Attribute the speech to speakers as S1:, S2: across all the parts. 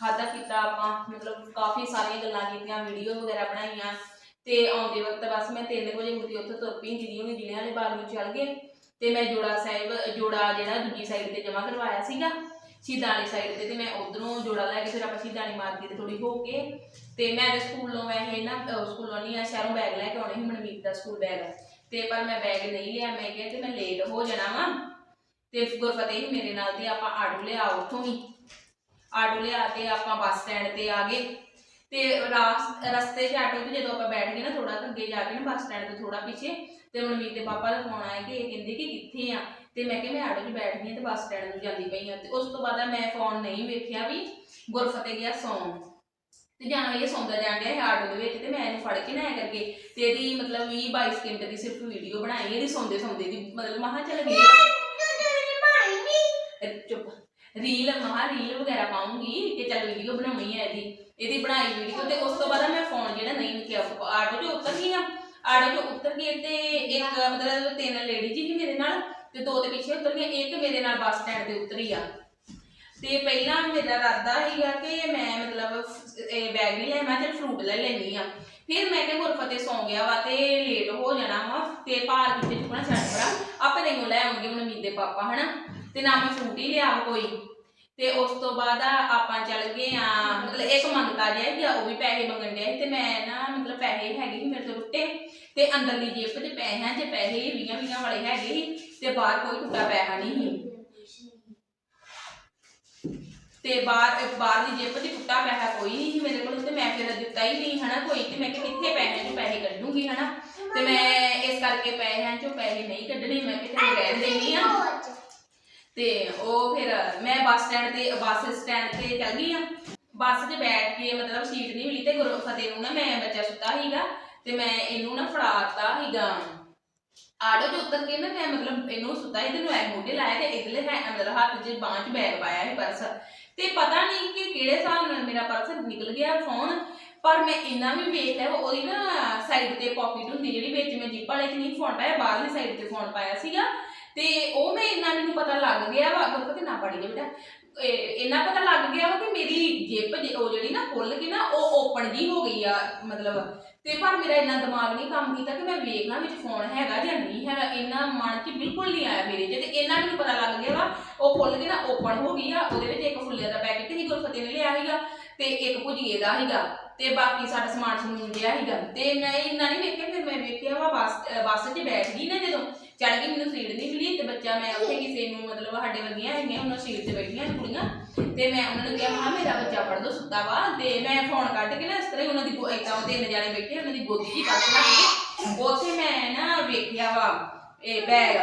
S1: ਖਾਦਾ ਪੀਤਾ ਆਪਾਂ, ਮਤਲਬ ਕਾਫੀ ਸਾਰੀਆਂ ਗੱਲਾਂ ਕੀਤੀਆਂ ਵੀਡੀਓ ਵਗੈਰਾ ਬਣਾਈਆਂ, ਤੇ ਆਉਂਦੇ ਵਕਤ ਬਸ ਮੈਂ 3 ਵਜੇ ਮੁੜੀ ਉੱਥੇ ਤੁਰ ਪਈ ਦੀਦੀ ਹੁਣੀ ਜ਼ਿਲ੍ਹੇ ਵਾਲੇ ਬਾਗ ਨੂੰ ਚੱਲ ਗਏ, ਤੇ ਮੈਂ ਜੋੜਾ ਸਾਹਿਬ, ਜੋੜਾ ਜਿਹੜਾ ਦੂਜੀ ਸਾਈਡ ਤੇ ਜਮਾ ਕਰਵਾਇਆ ਸੀਗਾ, ਸ਼ਹੀਦਾਂ ਵਾਲੀ ਸਾਈਡ ਤੇ ਤੇ ਮੈਂ ਉਧਰੋਂ ਜੋੜਾ ਲੈ ਕੇ ਫਿਰ ਆਪਾਂ ਸ਼ਹੀਦਾਂ ਵਾਲੀ ਮਾਰਕੀਟ ਥੋੜੀ ਹੋ ਕੇ, ਤੇ ਮੈਂ ਤੇ ਸਕੂਲੋਂ ਵੈਸੇ ਨਾ ਸਕੂਲੋਂ ਨਹੀਂ ਆ ਸ਼ਹਿਰੋਂ ਬੈਗ ਲੈ ਕੇ ਆਉਣੇ ਸੀ, ਮਨਮੀਤ ਦਾ ਸਕੂਲ ਬੈਗ ਤੇ ਪਰ ਮੈਂ ਬੈਗ ਨਹੀਂ ਲਿਆ, ਮੈਂ ਕਿਹਾ ਤੇ ਮੈਂ ਲੇਟ ਹੋ ਜਾਣਾ ਵਾ, ਤੇ ਗੁਰਫਤਿਹ ਮੇਰੇ ਨਾਲ ਤੇ ਆਪਾਂ ਆਟੋ ਲਿਆ ਉੱਥੋਂ ਹੀ ਆਟੋ ਲਿਆ ਤੇ ਆਪਾਂ ਬੱਸ ਸਟੈਂਡ ਤੇ ਆ ਗਏ। ਤੇ ਰਾਸ- ਰਸਤੇ 'ਚ ਆਟੋ 'ਚ ਜਦੋਂ ਆਪਾਂ ਬੈਠ ਗਏ ਨਾ ਥੋੜਾ ਅੱਗੇ ਜਾ ਕੇ ਨਾ ਬੱਸ ਸਟੈਂਡ ਤੋਂ ਥੋੜਾ ਪਿੱਛੇ ਤੇ ਮਨਮੀਤ ਦੇ ਪਾਪਾ ਦਾ ਫੋਨ ਆਇਆ ਕਿ ਇਹ ਕਹਿੰਦੇ ਕਿ ਕਿੱਥੇ ਆ? ਤੇ ਮੈਂ ਕਿਹਾ ਮੈਂ ਆਟੋ 'ਚ ਬੈਠ ਗਈ ਤੇ ਬੱਸ ਸਟੈਂਡ ਨੂੰ ਜਾਂਦੀ ਪਈ ਆ ਤੇ ਉਸ ਤੋਂ ਬਾਅਦ ਮੈਂ ਫੋਨ ਨਹੀਂ ਵੇਖਿਆ ਵੀ ਗੁਰਫਤਿਹ ਗਿਆ ਸੌਂ ਤੇ ਜਾਣਾ ਇਹ ਸੌਂਦਾ ਜਾਣ ਡਿਆ ਆਟੋ ਦੇ ਵਿੱਚ ਤੇ ਮੈਂ ਇਹਨੂੰ ਫੜ ਕੇ ਨਾ ਐਂ ਕਰਕੇ ਤੇ ਇਹਦੀ ਮਤਲਬ 20 22 ਸਕਿੰਟ ਦੀ ਸਿਰਫ ਵੀਡੀਓ ਬਣਾਈ ਇਹਦੀ ਸੌਂਦੇ ਸੌਂਦੇ ਦੀ ਮਤਲਬ ਮਹਾ ਚੱਲ ਗਈ। ਚੁੱਪ। ਰੀਲ ਮਹਾ ਰੀਲ ਵਗੈਰਾ ਪਾਉਂਗੀ ਕਿ ਚੱਲ ਵੀਡੀਓ ਬਣਾਉਣੀ ਹੈ ਇਹਦੀ ਇਹਦੀ ਬਣਾਈ ਵੀਡੀਓ ਤੇ ਉਸ ਤੋਂ ਬਾਅਦ ਮੈਂ ਫੋਨ ਜਿਹੜਾ ਨਹੀਂ ਨਿਕਿਆ ਆਟੋ 'ਚ ਉਤਰ ਗਈ ਆ ਆਟੋ 'ਚ ਉਤਰ ਗਈ ਤੇ ਇੱਕ ਮਤਲਬ ਤਿੰਨ ਲੇਡੀ ਜੀ ਮੇਰੇ ਨਾਲ ਤੇ ਦੋ ਤੇ ਪਿੱਛੇ ਉਤਰ ਗਈਆਂ, ਇੱਕ ਮੇਰੇ ਨਾਲ ਬੱਸ ਸਟੈਂਡ ਤੇ ਉਤਰੀ ਆ। ਤੇ ਪਹਿਲਾਂ ਮੇਰਾ ਇਰਾਦਾ ਸੀਗਾ ਕਿ ਮੈਂ ਮਤਲਬ ਇਹ ਬੈਗ ਨਹੀਂ ਲੈ ਮੈਂ ਚੱਲ ਫਰੂਟ ਲੈ ਲੈਣੀ ਆ ਫਿਰ ਮੈਂ ਕਿਹਾ ਗੁਰਫਤੇ ਸੌਂ ਗਿਆ ਵਾ ਤੇ ਲੇਟ ਹੋ ਜਾਣਾ ਵਾ ਤੇ ਭਾਰ ਕਿਤੇ ਚੁੱਕਣਾ ਛੱਡ ਪੜਾ ਆਪੇ ਨਹੀਂ ਲੈ ਆਉਣਗੇ ਮਨਮੀਤ ਦੇ ਪਾਪਾ, ਹਨਾ? ਤੇ ਨਾ ਮੈਂ ਫਰੂਟ ਹੀ ਲਿਆ ਕੋਈ। ਤੇ ਉਸ ਤੋਂ ਬਾਅਦ ਆ ਆਪਾਂ ਚੱਲ ਗਏ ਆ ਮਤਲਬ ਇੱਕ ਮੰਗਤਾ ਜਿਹਾ ਕਿ ਉਹ ਵੀ ਪੈਸੇ ਮੰਗਣ ਡਿਆ ਸੀ ਤੇ ਮੈਂ ਨਾ ਮਤਲਬ ਪੈਸੇ ਹੈਗੇ ਸੀ ਮੇਰੇ ਤੋਂ ਟੁੱਟੇ ਤੇ ਅੰਦਰਲੀ ਜੇਬ 'ਚ ਪੈਸੇ ਆ, ਜੇ ਪੈਸੇ 20 20 ਵਾਲੇ ਹੈਗੇ ਸੀ ਤੇ ਬਾਹਰ ਕੋਈ ਟੁੱਟਾ ਪੈਸਾ ਨਹੀਂ ਸੀ। ਤੇ ਬਾਹਰ ਬਾਹਰ ਦੀ ਜੇਬ 'ਚ ਟੁੱਟਾ ਪੈਸਾ ਕੋਈ ਨਹੀਂ ਸੀ ਮੇਰੇ ਕੋਲ ਤੇ ਮੈਂ ਫਿਰ ਦਿੱਤਾ ਹੀ ਨਹੀਂ, ਹਨਾ ਕੋਈ। ਤੇ ਮੈਂ ਕਿ ਕਿੱਥੇ ਪੈਸੇ ਚੋਂ ਪੈਸੇ ਕੱਢੂੰਗੀ, ਹਨਾ? ਤੇ ਮੈਂ ਇਸ ਕਰਕੇ ਪੈਸਿਆਂ ਚੋਂ ਪੈਸੇ ਨਹੀਂ ਕੱਢਣੇ, ਮੈਂ ਕਿਤੇ ਰਹਿਣ ਦੇਣੀ ਆ। ਤੇ ਉਹ ਫਿਰ ਮੈਂ ਬੱਸ ਸਟੈਂਡ ਤੇ, ਬੱਸ ਸਟੈਂਡ ਤੇ ਚੱਲ ਗਈ ਆ ਬੱਸ 'ਚ ਬੈਠ ਕੇ ਮਤਲਬ ਸੀਟ ਨਹੀਂ ਮਿਲੀ ਤੇ ਗੁਰਫਤਿਹ ਨੂੰ ਨਾ ਮੈਂ ਬੱਚਾ ਸੁੱਤਾ ਸੀਗਾ ਤੇ ਮੈਂ ਇਹਨੂੰ ਨਾ ਫੜਾਤਾ ਸੀਗਾ। ਆਟੋ 'ਚ ਉਤਰ ਕੇ ਨਾ ਮੈਂ ਮਤਲਬ ਇਹਨੂੰ ਸੁੱਤਾ ਸੀ ਤੇ ਨੂੰ ਐ ਮੋਢੇ ਲਾਇਆ ਤੇ ਇਧਰਲੇ ਹੈ ਮਤਲਬ ਹੱਥ 'ਚ ਬਾਂਹ 'ਚ ਬੈਗ ਪਾਇਆ ਸੀ ਪਰਸ ਤੇ ਪਤਾ ਨਹੀਂ ਕਿ ਕਿਹੜੇ ਹਿਸਾਬ ਨਾਲ ਮੇਰਾ ਪਰਸ ਨਿਕਲ ਗਿਆ ਫੋਨ ਪਰ ਮੈਂ ਇੰਨਾ ਵੀ ਵੇਖ ਲਿਆ ਉਹਦੀ ਨਾ ਸਾਈਡ ਤੇ ਪਾਕਟ ਹੁੰਦੀ ਜਿਹੜੀ ਵਿੱਚ ਮੈਂ ਜਿੱਪ ਵਾਲੇ 'ਚ ਨਹੀਂ ਫੋਨ ਪਾਇਆ, ਬਾਹਰਲੀ ਸਾਈਡ ਤੇ ਫੋਨ ਪਾਇਆ ਸੀਗਾ। ਤੇ ਉਹ ਮੈਂ ਇੰਨਾ ਮੈਨੂੰ ਪਤਾ ਲੱਗ ਗਿਆ ਵਾ ਗੁਰਫਤ ਤੇ ਨਾ ਪੜੀ ਜਾ ਬੇਟਾ। ਇਹ ਇੰਨਾ ਪਤਾ ਲੱਗ ਗਿਆ ਵਾ ਕਿ ਮੇਰੀ ਜਿੱਪ ਜਿ- ਉਹ ਜਿਹੜੀ ਨਾ ਖੁੱਲ ਕੇ ਨਾ, ਉਹ ਓਪਨ ਜੀ ਹੋ ਗਈ ਆ, ਮਤਲਬ। ਤੇ ਪਰ ਮੇਰਾ ਇੰਨਾ ਦਿਮਾਗ ਨਹੀਂ ਕੰਮ ਕੀਤਾ ਕਿ ਮੈਂ ਵੇਖਣਾ ਵਿੱਚ ਫੋਨ ਹੈਗਾ ਜਾਂ ਨਹੀਂ ਹੈਗਾ, ਇੰਨਾ ਮਨ 'ਚ ਬਿਲਕੁਲ ਨਹੀਂ ਆਇਆ ਮੇਰੇ 'ਚ। ਤੇ ਇੰਨਾ ਮੈਨੂੰ ਪਤਾ ਲੱਗ ਗਿਆ ਵਾ, ਉਹ ਖੁੱਲ ਕੇ ਨਾ ਓਪਨ ਹੋ ਗਈ ਆ, ਉਹਦੇ ਵਿੱਚ ਇੱਕ ਫੁੱਲੇ ਦਾ ਪੈਕੇਟ ਹੀ ਗੁਰਫਤਿਹ ਨੇ ਲਿਆ ਸੀਗਾ, ਤੇ ਇੱਕ ਭੁਜੀਏ ਦਾ ਸੀਗਾ, ਤੇ ਬਾਕੀ ਸਾਡਾ ਸਮਾਨ ਸਮੂਨ ਜਿਹਾ ਸੀਗਾ। ਤੇ ਮੈਂ ਇੰਨਾ ਨਹੀਂ ਵੇਖਿਆ, ਫਿਰ ਮੈਂ ਵੇਖਿਆ ਵਾ, ਬੱਸ ਅਹ ਬੱਸ 'ਚ ਬੈਠ ਗਈ ਨਾ ਜਦੋਂ ਚੜ ਗਈ ਮੈਨੂੰ ਸੀਟ ਨਹੀਂ ਮਿਲੀ ਤੇ ਬੱਚਾ ਮੈਂ ਉੱਥੇ ਕਿਸੇ ਨੂੰ ਮਤਲਬ ਸਾਡੇ ਵਰਗੀਆਂ ਹੈਗੀਆਂ, ਉਹਨਾਂ ਸੀਟ ਤੇ ਬੈਠੀਆਂ ਸੀ ਕੁੜੀਆਂ। ਤੇ ਮੈਂ ਉਹਨਾਂ ਨੂੰ ਕਿਹਾ ਮਾ ਮੇਰਾ ਬੱਚਾ ਪੜ ਦੋ ਸੁੱਤਾ ਵਾ। ਤੇ ਮੈਂ ਫੋਨ ਕੱਢ ਕੇ ਨਾ ਇਸ ਤਰ੍ਹਾਂ ਹੀ ਉਹਨਾਂ ਦੀ ਗੋ- ਉਹ ਤਿੰਨ ਜਾਣੇ ਬੈਠੇ ਉਹਨਾਂ ਦੀ ਗੋਦੀ ਜੀ ਹੀ ਕੇ। ਉੱਥੇ ਮੈਂ ਨਾ ਵੇਖਿਆ ਵਾ, ਇਹ ਬੈਗ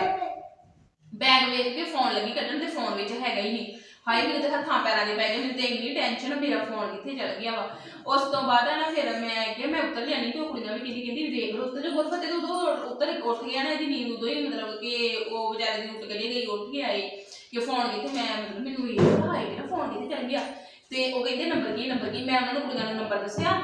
S1: ਬੈਗ ਵੇਖ ਕੇ ਫੋਨ ਲੱਗੀ ਕੱਢਣ ਤੇ ਫੋਨ ਵਿੱਚ ਹੈਗਾ ਹੀ ਨਹੀਂ। ਹਾਏ, ਮੈਨੂੰ ਤਾਂ ਹੱਥਾਂ ਪੈਰਾਂ ਦੇ ਪੈ ਗਏ, ਮੈਨੂੰ ਤੇ ਇੰਨੀ ਟੈਨਸ਼ਨ ਮੇਰਾ ਫੋਨ ਕਿੱਥੇ ਚਲ ਗਿਆ ਵਾ। ਉਸ ਤੋਂ ਬਾਅਦ ਆ ਨਾ ਫਿਰ ਮੈਂ ਕਿਹਾ, ਮੈਂ ਉੱਤਰ ਜਾਣੀ ਤੇ ਉਹ ਕੁੜੀਆਂ ਵੀ ਕਹਿੰਦੀ ਕਹਿੰਦੀ ਵੇਖ ਲਓ, ਉੱਤਰ ਜੋ ਗੁਰਫਤੇ ਤੋਂ ਉਦੋਂ ਉੱਤਰ ਉੱਠ ਗਿਆ ਨਾ, ਇਹਦੀ ਨੀਂਦ ਉਦੋਂ ਹੀ ਮਤਲਬ ਕਿ ਉਹ ਵਿਚਾਰੇ ਦੀ ਉੱਠ ਕੇ ਗਈ ਉੱਠ ਕੇ ਆਏ ਕਿ ਫੋਨ ਕਿੱਥੇ, ਮੈਂ ਮਤਲਬ ਮੈਨੂੰ ਇਹ ਹਾਏ ਮੇਰਾ ਫੋਨ ਕਿੱਥੇ ਚਲ ਗਿਆ। ਤੇ ਉਹ ਕਹਿੰਦੇ ਨੰਬਰ ਕੀ ਨੰਬਰ ਕੀ, ਮੈਂ ਉਹਨਾਂ ਨੂੰ ਕੁੜੀਆਂ ਨੂੰ ਨੰਬਰ ਦੱਸਿਆ।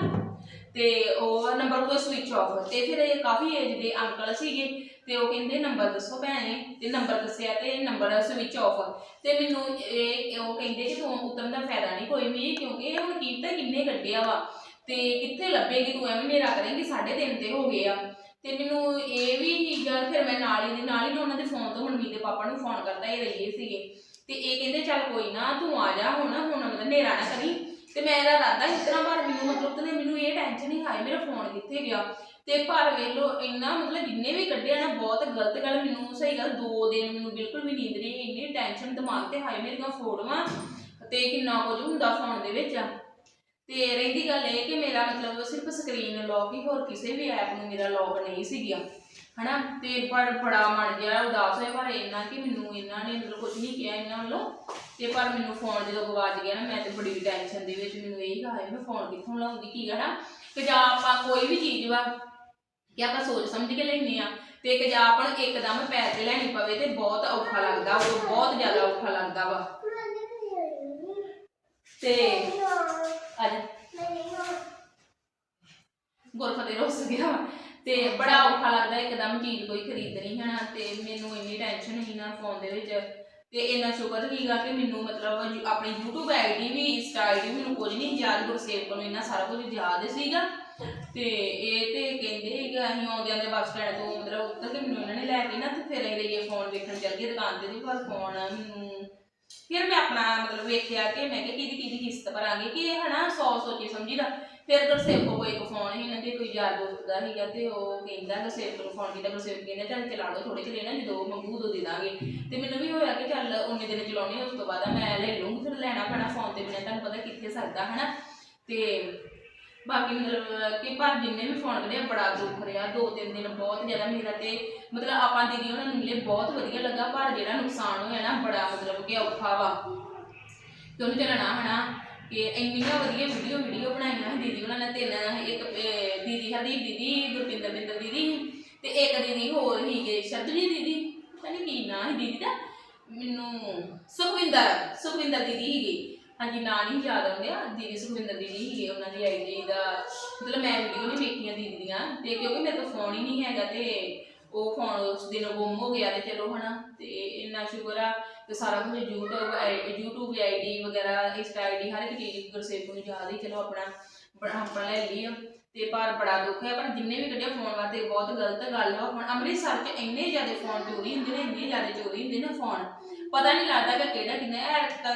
S1: ਤੇ ਉਹ ਨੰਬਰ ਉਹਦਾ ਸਵਿਚ ਆਫ ਤੇ ਫਿਰ ਇਹ ਕਾਫੀ ਏਜ ਦੇ ਅੰਕਲ ਸੀਗੇ। ਤੇ ਉਹ ਕਹਿੰਦੇ ਨੰਬਰ ਦੱਸੋ ਭੈਣੇ, ਤੇ ਨੰਬਰ ਦੱਸਿਆ ਤੇ ਨੰਬਰ ਸਵਿਚ ਆਫ ਤੇ ਮੈਨੂੰ ਇਹ ਉਹ ਕਹਿੰਦੇ ਕਿ ਤੂੰ ਉਤਰਨ ਦਾ ਫਾਇਦਾ ਨਹੀਂ ਕੋਈ ਵੀ, ਕਿਉਂਕਿ ਇਹ ਹੁਣ ਕੀਤਾ ਕਿੰਨੇ ਕੱਢਿਆ ਵਾ। ਤੇ ਕਿੱਥੇ ਲੱਭੇਗੀ ਤੂੰ? ਐਵੇਂ ਮੇਰਾ ਕਰੇਂਗੀ 3:30 ਤੇ ਹੋ ਗਏ ਆ। ਤੇ ਮੈਨੂੰ ਇਹ ਵੀ ਗੱਲ ਫਿਰ ਮੈਂ ਨਾਲ ਹੀ ਦੇ ਨਾਲ ਹੀ ਨਾ ਉਹਨਾਂ ਦੇ ਫੋਨ ਤੋਂ ਮਨਮੀਤ ਦੇ ਪਾਪਾ ਨੂੰ ਫੋਨ ਕਰਦਾ ਇਹ ਰਹੀਏ ਸੀਗੇ। ਤੇ ਇਹ ਕਹਿੰਦੇ, ਚੱਲ ਕੋਈ ਨਾ, ਤੂੰ ਆ ਜਾ ਹੁਣ ਹੁਣ ਮਤਲਬ ਨੇਰਾ ਨਾ ਕਰੀ। ਤੇ ਮੇਰਾ ਇਰਾਦਾ ਇਸ ਤਰ੍ਹਾਂ ਪਰ ਮੈਨੂੰ ਮਤਲਬ ਤੇ ਮੈਨੂੰ ਇਹ ਟੈਨਸ਼ਨ ਨਹੀਂ ਹਾਈ ਮੇਰਾ ਫੋਨ ਕਿੱਥੇ ਗਿਆ? ਤੇ ਪਰ ਵੇਲੋ ਇੰਨਾ ਮਤਲਬ ਜਿੰਨੇ ਵੀ ਕੱਢਿਆ ਨਾ, ਬਹੁਤ ਗਲਤ ਗੱਲ, ਮੈਨੂੰ ਸਹੀ ਗੱਲ, ਦੋ ਦਿਨ ਮੈਨੂੰ ਬਿਲਕੁਲ ਵੀ ਨੀਂਦ ਨਹੀਂ ਇੰਨੀ ਟੈਨਸ਼ਨ ਦਿਮਾਗ ਤੇ ਹਾਈ ਮੇਰੀਆਂ ਫੋਟੋਆਂ ਤੇ ਕਿੰਨਾ ਕੁਝ ਹੁੰਦਾ ਫੋਨ ਦੇ ਵਿੱਚ। ਤੇ ਰਹਿੰਦੀ ਗੱਲ ਇਹ ਕਿ ਮੇਰਾ ਮਤਲਬ ਸਿਰਫ ਸਕਰੀਨ ਲੌਕ ਹੀ, ਹੋਰ ਕਿਸੇ ਵੀ ਐਪ ਨੂੰ ਮੇਰਾ ਲੌਕ ਨਹੀਂ ਸੀਗਾ ਗਿਆ, ਹਨਾ? ਤੇ ਪਰ ਬੜਾ ਮਨ ਗਿਆ ਉਦਾਸ ਹੋਇਆ, ਪਰ ਇੰਨਾ ਕਿ ਮੈਨੂੰ ਇਹਨਾਂ ਨੇ ਮਤਲਬ ਕੁਝ ਨਹੀਂ ਕਿਹਾ ਇਹਨਾਂ ਵੱਲੋਂ। ਤੇ ਪਰ ਮੈਨੂੰ ਫੋਨ ਜਦੋਂ ਗਵਾਚ ਗਿਆ ਨਾ, ਮੈਂ ਤੇ ਬੜੀ ਟੈਨਸ਼ਨ ਦੇ ਵਿੱਚ ਮੈਨੂੰ ਇਹ ਹੀ ਹਾਏ ਮੈਂ ਫੋਨ ਕਿੱਥੋਂ ਲਾਉਂਦੀ ਕੀ ਕਰਾਂ? ਕਿ ਜਾਂ ਆਪਾਂ ਕੋਈ ਵੀ ਚੀਜ਼ ਵਾ ਕਿ ਆਪਾਂ ਸੋਚ ਸਮਝ ਕੇ ਲੈਨੇ ਆ ਤੇ ਕਿ ਜਾਂ ਆਪਾਂ ਨੂੰ ਇੱਕਦਮ ਪੈਰ ਤੇ ਲੈਣੀ ਪਵੇ ਤੇ ਬਹੁਤ ਔਖਾ ਲੱਗਦਾ ਉਹ ਬਹੁਤ ਜ਼ਿਆਦਾ ਔਖਾ ਲੱਗਦਾ ਵਾ। ਤੇ ਅੱਜ ਗੁਰਫਤਿਹ ਰੁੱਸ ਗਿਆ ਤੇ ਬੜਾ ਔਖਾ ਲੱਗਦਾ ਇੱਕਦਮ ਚੀਜ਼ ਕੋਈ ਖਰੀਦਣੀ ਹੈ ਨਾ, ਤੇ ਮੈਨੂੰ ਇੰਨੀ ਟੈਨਸ਼ਨ ਸੀ ਨਾ ਫੋਨ ਦੇ ਵਿੱਚ। ਤੇ ਇੰਨਾ ਸ਼ੁਕਰ ਸੀਗਾ ਕਿ ਮੈਨੂੰ ਮਤਲਬ ਆਪਣੀ YouTube ਆਈਡੀ ਵੀ, ਇੰਸਟਾ ਆਈਡੀ ਮੈਨੂੰ ਕੁਝ ਨਹੀਂ ਯਾਦ, ਗੁਰਸੇਵਕ ਨੂੰ ਇੰਨਾ ਸਾਰਾ ਕੁਝ ਯਾਦ ਸੀਗਾ। ਤੇ ਇਹ ਤੇ ਕਹਿੰਦੇ ਸੀਗੇ, ਅਸੀਂ ਆਉਂਦੇ ਆਂਦੇ ਬੱਸ ਸਟੈਂਡ ਤੋਂ ਮਤਲਬ ਉੱਤਰ ਕੇ ਮੈਨੂੰ ਇਹਨਾਂ ਨੇ ਲੈ ਕੇ ਨਾ ਤੇ ਫਿਰ ਅਸੀਂ ਲਈਏ ਫੋਨ ਵੇਖਣ ਚੱਲ ਗਏ ਦੁਕਾਨ ਤੇ ਦੀ ਪਰ ਫੋਨ ਮੈਨੂੰ ਫਿਰ ਮੈਂ ਆਪਣਾ ਮਤਲਬ ਵੇਖਿਆ ਕਿ ਮੈਂ ਕਿ ਕਿਹਦੀ ਕਿਹਦੀ ਕਿਸ਼ਤ ਭਰਾਂਗੇ, ਕਿ ਇਹ ਹਨਾ ਸੌ ਸੋਚੀ ਸਮਝੀ ਫਿਰ ਗੁਰਸੇਵਕ ਕੋਲ ਕੋਈ ਫੋਨ ਸੀ, ਇਹਨਾਂ ਦੇ ਕੋਈ ਯਾਰ ਦੋਸਤ ਦਾ ਸੀਗਾ ਤੇ ਉਹ ਕਹਿੰਦਾ ਗੁਰਸੇਵਕ ਨੂੰ ਫੋਨ ਕੀਤਾ, ਗੁਰਸੇਵਕ ਕਹਿੰਦਾ ਚੱਲ ਚਲਾ ਲਓ ਥੋੜੇ ਚਲੇ ਨਾ, ਜਦੋਂ ਮੰਗੂ ਉਦੋਂ ਦੇ ਦਾਂਗੇ। ਤੇ ਮੈਨੂੰ ਵੀ ਹੋਇਆ ਕਿ ਚੱਲ ਉਨੇ ਦਿਨ ਚਲਾਉਣੇ ਉਸ ਤੋਂ ਬਾਅਦ ਮੈਂ ਲੈ ਲੂੰਗੀ ਫਿਰ ਲੈਣਾ ਪੈਣਾ ਫੋਨ ਤੇ ਬਿਨਾਂ, ਤੁਹਾਨੂੰ ਪਤਾ ਕਿੱਥੇ ਸਰਦਾ, ਹਨਾ। ਤੇ ਬਾਕੀ ਮਤਲਬ ਕਿ ਪਰ ਜਿੰਨੇ ਵੀ ਫੋਨ ਕਰੇ ਬੜਾ ਦੁੱਖ ਰਿਹਾ। ਦੋ ਤਿੰਨ ਦਿਨ ਬਹੁਤ ਜ਼ਿਆਦਾ ਮੇਰਾ ਤੇ ਮਤਲਬ ਆਪਾਂ ਦੀਦੀ ਉਹਨਾਂ ਨੂੰ ਮਿਲੇ, ਬਹੁਤ ਵਧੀਆ ਲੱਗਾ। ਪਰ ਜਿਹੜਾ ਨੁਕਸਾਨ ਹੋਇਆ ਨਾ, ਬੜਾ ਮਤਲਬ ਕਿ ਔਖਾ ਵਾ। ਤੇ ਉਹਨੂੰ ਚੱਲਣਾ ਹਨਾ ਕਿ ਇੰਨੀਆਂ ਵਧੀਆ ਵੀਡੀਓ ਵੀਡੀਓ ਬਣਾਈਆਂ ਦੀਦੀ ਉਹਨਾਂ ਨੇ, ਤਿੰਨ ਇੱਕ ਦੀਦੀ ਹਰਦੀਪ ਦੀਦੀ, ਗੁਰਪਿੰਦਰ ਬਿੰਦਰ ਦੀਦੀ ਤੇ ਇੱਕ ਦੀਦੀ ਹੋਰ ਹੀਗੇ ਸ਼ਬਜੀ ਦੀਦੀ। ਪਤਾ ਨਹੀਂ ਕੀ ਨਾਂ ਸੀ ਦੀਦੀ ਦਾ। ਮੈਨੂੰ ਸੁਖਵਿੰਦਰ ਸੁਖਵਿੰਦਰ ਦੀਦੀ ਹੀਗੀ ਹਾਂਜੀ, ਨਾਂ ਨਹੀਂ ਯਾਦ ਆਉਂਦਿਆ ਦੀਦੀ ਸੁਖਵਿੰਦਰ ਦੀਦੀ ਹੀਗੇ ਉਹਨਾਂ ਦੀ ਆਈਡੀ ਦਾ। ਮਤਲਬ ਮੈਂ ਵੀਡੀਓ ਨਹੀਂ ਵੇਖੀਆਂ ਦੀਦੀ ਦੀਆਂ। ਤੇ ਕਿਉਂਕਿ ਮੇਰੇ ਕੋਲ ਫੋਨ ਹੀ ਨਹੀਂ ਹੈਗਾ ਤੇ ਉਹ ਫੋਨ ਉਸ ਦਿਨ ਗੁੰਮ ਹੋ ਗਿਆ ਤੇ ਚਲੋ ਹਨਾ। ਤੇ ਇੰਨਾ ਸ਼ੁਕਰ ਆ ਤੇ ਸਾਰਾ ਕੁਝ YouTube, ਆਈ- YouTube ਦੀ ਆਈਡੀ ਵਗੈਰਾ ਇੰਸਟਾ ਆਈਡੀ ਹਰ ਇੱਕ ਚੀਜ਼ ਗੁਰਸੇਵ ਨੂੰ ਯਾਦ ਹੀ, ਚਲੋ ਆਪਣਾ ਬੜਾ ਆਪਣਾ ਲੈ ਲਈ ਆ ਤੇ ਪਰ ਬੜਾ ਦੁੱਖ ਹੈ, ਪਰ ਜਿੰਨੇ ਵੀ ਕੱਢਿਆ ਫੋਨ ਵਾਸਤੇ ਬਹੁਤ ਗਲਤ ਗੱਲ ਆ। ਹੁਣ ਅੰਮ੍ਰਿਤਸਰ 'ਚ ਇੰਨੇ ਜ਼ਿਆਦਾ ਫੋਨ ਚੋਰੀ ਹੁੰਦੇ ਨੇ, ਇੰਨੇ ਜ਼ਿਆਦਾ ਚੋਰੀ ਹੁੰਦੇ ਨੇ ਫੋਨ ਪਤਾ ਨਹੀਂ ਲੱਗਦਾ ਕਿ ਕਿਹੜਾ ਕਿੰਨਾ ਹੈ। ਤਾਂ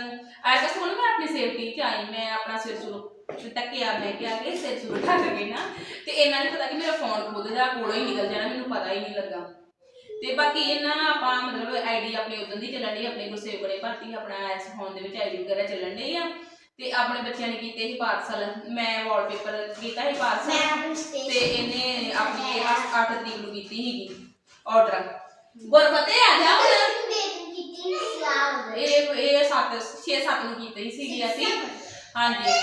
S1: ਐ ਤਾਂ ਸੁਣ ਮੈਂ ਆਪਣੀ ਸੇਫਟੀ 'ਚ ਆਈ ਮੈਂ ਆਪਣਾ ਸਿਰ ਸੁਰ ਟੱਕਿਆ ਮੈਂ ਕਿਹਾ ਕਿ ਸਿਰ ਸੁਰ ਢੱਕ ਕੇ ਨਾ। ਤੇ ਇਹਨਾਂ ਨੇ ਪਤਾ ਕਿ ਮੇਰਾ ਫੋਨ ਖੁਦ ਦਾ ਕੋਲੋਂ ਹੀ ਨਿਕਲ ਜਾਣਾ ਮੈਨੂੰ ਪਤਾ ਹੀ ਨਹੀਂ ਲੱਗਾ। ਤੇ ਬਾਕੀ ਇਹਨਾਂ ਆਪਾਂ ਮਤਲਬ ਆਈਡੀ ਆਪਣੀ ਉਦੋਂ ਦੀ ਚੱਲਣ ਦੀ ਆਪਣੇ ਗੁੱਸੇ ਬੜੇ ਭਰਤੀ ਆਪਣਾ ਇਸ ਫੋਨ ਦੇ ਵਿੱਚ ਆਈਡੀ ਵਗੈਰਾ ਚੱਲਣ ਡਈ ਆ। ਤੇ ਆਪਣੇ ਬੱਚਿਆਂ ਨੇ ਕੀਤੇ ਸੀ ਪਾਰਸਲ ਮੈਂ ਵਾਲਪੇਪਰ ਕੀਤਾ ਸੀ ਪਾਰਸਲ ਤੇ ਇਹਨੇ ਆਪਣੀ 8 ਤਰੀਕ ਨੂੰ ਕੀਤੀ ਸੀਗੀ ਆਰਡਰ ਗੁਰਫਤੇ ਆ ਜਾ ਹੁਣ? ਇਹ ਇਹ 7 6 7 ਨੂੰ ਕੀਤੀ ਸੀਗੀ ਅਸੀਂ। ਹਾਂਜੀ।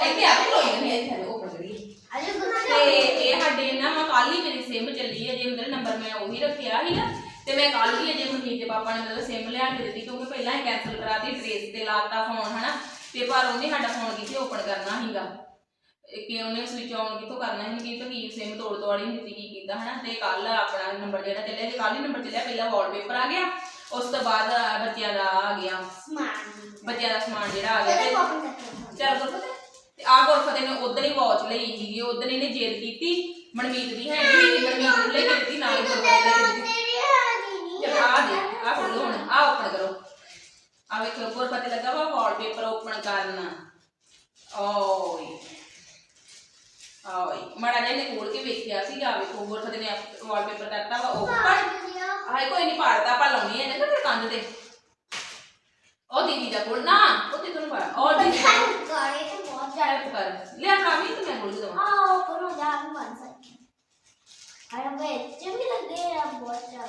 S1: ਇੱਥੇ ਆ ਕੇ ਲੋਈ ਨਹੀਂ ਇੱਥੇ ਉਹ ਪਕੜੀ ਤੇ ਇਹ ਸਾਡੇ ਨਾ ਮੈਂ ਕੱਲ ਹੀ ਮੇਰੀ ਸਿਮ ਚੱਲੀ ਹੈ ਜੇ ਮਤਲਬ ਨੰਬਰ ਮੈਂ ਉਹੀ ਰੱਖਿਆ ਸੀ ਨਾ ਤੇ ਮੈਂ ਕੱਲ ਹੀ ਅਜੇ ਮਨਜੀਤ ਦੇ ਪਾਪਾ ਨੇ ਮਤਲਬ ਸਿਮ ਲਿਆ ਕੇ ਦਿੱਤੀ ਕਿਉਂਕਿ ਪਹਿਲਾਂ ਹੀ ਕੈਨਸਲ ਕਰਾਤੀ ਟ੍ਰੇਸ ਤੇ ਲਾਤਾ ਫੋਨ ਹਨਾ। ਤੇ ਪਰ ਉਹਨੇ ਸਾਡਾ ਫੋਨ ਕਿੱਥੇ ਓਪਨ ਕਰਨਾ ਸੀਗਾ? ਇਹ ਕਿ ਉਹਨੇ ਸਵਿਚ ਆਨ ਕਿੱਥੋਂ ਕਰਨਾ ਸੀ ਕੀ ਤਾਂ ਕੀ ਸਿਮ ਤੋੜ ਤੋੜ ਹੀ ਨਹੀਂ ਦਿੱਤੀ ਕੀ ਕੀਤਾ ਹਨਾ। ਤੇ ਕੱਲ ਆਪਣਾ ਨੰਬਰ ਜਿਹੜਾ ਚੱਲਿਆ ਤੇ ਕੱਲ ਹੀ ਨੰਬਰ ਚੱਲਿਆ ਪਹਿਲਾਂ ਵਾਲਪੇਪਰ ਆ ਗਿਆ। ਉਸ ਤੋਂ ਬਾਅਦ ਬੱਚਿਆਂ ਦਾ ਆ ਗਿਆ। ਬੱਚਿਆਂ ਦਾ ਸਮਾਨ ਜਿਹੜਾ ਆ ਗਿਆ ਤੇ ਚੱਲ ਤੇ ਆ ਗੁਰਫਤਿਹ ਨੇ ਉਧਰ ਹੀ ਵਾਚ ਲਈ ਸੀਗੀ ਉਧਰ ਇਹਨੇ ਜੇਦ ਕੀਤੀ। ਮਨਮੀਤ ਦੀ ਹੈ ਨਹੀਂ ਮਨਮੀਤ ਨੂੰ ਲੈ ਕੇ ਦਿੱਤੀ ਨਾਲ ਹੀ ਗੁਰਫਤਿਹ ਲੈ ਕੇ ਦਿੱਤੀ। ਚਲ ਆ ਦੇ ਆ ਖੋਲੋ ਹੁਣ ਆ ਓਪਨ ਕਰੋ। ਆ ਵੇਖੋ ਗੁਰਫਤਿਹ ਲੱਗਾ ਵਾ ਵਾਲਪੇਪਰ ਓਪਨ ਕਰਨਾ। ਓਏ ਓਏ। ਮੜਾ ਇਹਨੇ ਖੋਲ ਕੇ ਵੇਖਿਆ ਸੀਗਾ ਵੇਖੋ ਗੁਰਫਤਿਹ ਨੇ ਵਾਲਪੇਪਰ ਕਰਤਾ ਵਾ ਓਪਨ ਹਾਏ ਕੋਈ ਨਹੀਂ ਪਾੜਦਾ ਆਪਾਂ ਲਾਉਣੀ ਹੈ ਨਾ ਫਿਰ ਕੰਧ ਤੇ। ਉਹ ਦੀਦੀ ਦਾ ਕੋਲ ਨਾ ਉਹ ਤੇ ਤੁਹਾਨੂੰ ਪਾ ਉਹ ਦੀਦੀ ਦਾ ਕੋਲ। ਹੈਲਪ ਕਰ ਲਿਆ ਕਾਮੀ ਤੇ ਮੈਂ ਬੋਲ ਦਵਾਂ।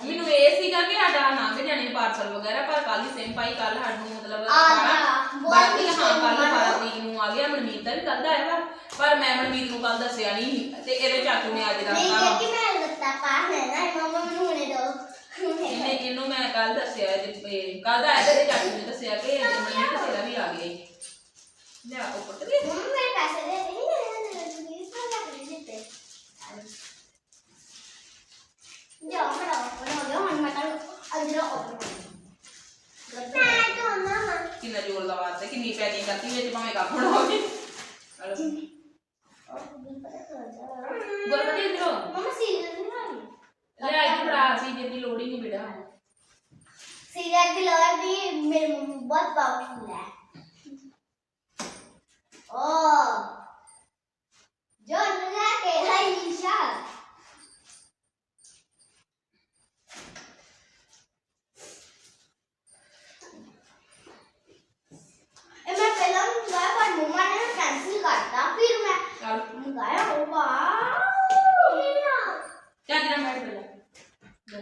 S1: ਮੈਨੂੰ ਇਹ ਸੀਗਾ ਕਿ ਸਾਡਾ ਲੰਘ ਜਾਣੇ ਪਾਰਸਲ ਵਗੈਰਾ ਪਰ ਕੱਲ ਹੀ ਸਿਮ ਪਾਈ ਕੱਲ ਸਾਨੂੰ ਮਤਲਬ
S2: ਆ
S1: ਹਾਂ ਕੱਲ
S2: ਬਹੁਤ
S1: 12 ਤਰੀਕ ਨੂੰ ਆ ਗਿਆ ਮਨਮੀਤ ਦਾ ਵੀ ਕੱਲ ਦਾ ਆਇਆ ਵਾ। ਪਰ ਮੈਂ ਮਨਮੀਤ ਨੂੰ ਕੱਲ ਦੱਸਿਆ ਨਹੀਂ ਤੇ ਇਹਦੇ ਚਾਚੂ ਨੇ ਅੱਜ ਦੱਸਤਾ ਇਹਨੇ ਇਹਨੂੰ ਮੈਂ ਕੱਲ ਦੱਸਿਆ ਕੱਲ ਦਾ ਆਇਆ ਤੇ ਚਾਚੂ ਨੇ ਦੱਸਿਆ ਕਿ ਮਨਮੀਤ ਤੇਰਾ ਵੀ ਆ ਗਿਆ ਈ। ਲਿਆ ਉੱਪਰ ਤੇ
S2: ਜਾਓ ਮੇਰਾ ਓਪਨ ਹੋ ਗਿਆ ਹੁਣ ਮੈਂ ਤੁਹਾਨੂੰ ਅੰਦਰੋਂ ਓਪਨ ਕਰਨਾ
S1: ਕਿੰਨਾ ਜ਼ੋਰ ਦਾ ਵਾਰ ਤੇ ਕਿੰਨੀ ਪੈਕਿੰਗ ਕਰਤੀ ਵਿੱਚ ਭਾਵੇਂ ਕੱਪ ਬਣਾਓਗੇ ਹਲੋ ਗੁਰਪਤੀ ਇਧਰੋਂ
S2: ਮਮਾ ਸੀਰੀਅਲ ਨਹੀਂ ਆਈ
S1: ਲੈ ਆਈ ਫੜਾ ਸੀ ਜਿਹਦੀ ਲੋੜ ਹੀ ਨਹੀਂ ਬੇਟਾ
S2: ਸੀਰੀਅਲ ਦੀ ਲੋੜ ਵੀ ਮੇਰੇ ਮੰਮੀ ਬਹੁਤ ਪਾਵਰਫੁਲ ਹੈ। ਓ, ਜੋ ਲਗਾ ਕੇ ਹੈ ਨਿਸ਼ਾ ਇਹ ਮੈਂ ਪਹਿਲਾਂ ਮੰਗਾਇਆ ਪਰ ਮੰਮਾ ਨੇ ਕੈਂਸਲ ਕਰਤਾ ਫਿਰ ਮੈਂ
S1: ਚੱਲ
S2: ਮੰਗਾਇਆ ਉਹ ਵਾਹ
S1: ਚੱਲ ਜਰਾ ਮੈਂ ਪਹਿਲਾਂ ਲੈ।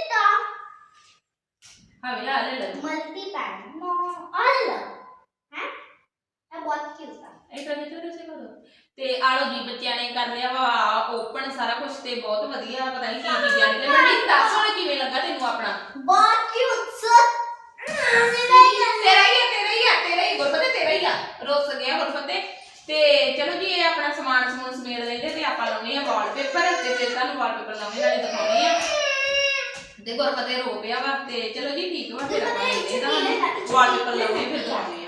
S1: ਨਿਕਲਿਆ ਨਾ
S2: ਆ ਪਤਾ ਨਹੀਂ
S1: ਆ ਕੀ ਆ?
S2: ਨੋਟਬੁੱਕ ਡੈਡੀ
S1: ਦੇਖ ਕਿੰਨੀ ਸੋਹਣੀ ਕੁਰਸੀ ਹੈ ਪਟਿਆਲੇ
S2: ਮੇਰਾ ਪਾਉਚ ਵੀ ਬਹੁਤ ਕਿਊਟ ਆ ਨਹੀਂ ਮੈਨੂੰ ਲੈ ਲਾ ਨਾ ਨਹੀਂ ਦਿੱਤਾ
S1: ਹਾਂ ਵੇ ਆ ਲੈ ਲੈ
S2: ਮਲਟੀ ਪੈਨ ਨੋ ਆਲ ਹੈ ਇਹ ਬਹੁਤ ਕਿਊਟ ਆ
S1: ਇਹ ਤਾਂ ਕਿਤੇ ਰਸੇ ਕਰੋ ਤੇ ਆਲੋ ਜੀ ਬੱਚਿਆਂ ਨੇ ਕਰ ਲਿਆ ਵਾ ਓਪਨ ਸਾਰਾ ਕੁਝ ਤੇ ਬਹੁਤ ਵਧੀਆ ਪਤਾ ਨਹੀਂ ਕੀ ਚੀਜ਼ਾਂ ਨਿਕਲੇ ਮੰਮੀ ਦੱਸ ਹੁਣ ਕਿਵੇਂ ਲੱਗਾ ਤੈਨੂੰ ਆਪਣਾ
S2: ਬਹੁਤ ਕਿਊਟ ਸਰ ਮੇਰਾ ਹੀ ਆ।
S1: ਤੇਰਾ ਹੀ ਆ ਤੇਰਾ ਹੀ ਆ ਤੇਰਾ ਹੀ ਗੁਰਫਤੇ ਤੇਰਾ ਹੀ ਆ ਰੁੱਸ ਗਿਆ ਗੁਰਫਤੇ ਤੇ ਚਲੋ ਜੀ ਇਹ ਆਪਣਾ ਸਮਾਨ ਸਮੂਨ ਸਮੇਟ ਲੈਂਦੇ ਤੇ ਆਪਾਂ ਲਾਉਣੇ ਆ ਵਾਲਪੇਪਰ ਤੇ ਫਿਰ ਤੁਹਾਨੂੰ ਵਾਲਪੇਪਰ ਲਾਉਣੇ ਨਾਲੇ ਦਿਖਾਉਣੇ ਆ ਗੁਰਫਤੇ ਰੋ ਪਿਆ ਵਾ ਤੇ ਚਲੋ ਜੀ ਠੀਕ ਵਾ ਫਿਰ ਆਪਾਂ ਇਹਦਾ ਲਾਉਣੇ ਫਿਰ ਦਿਖਾਉਣੇ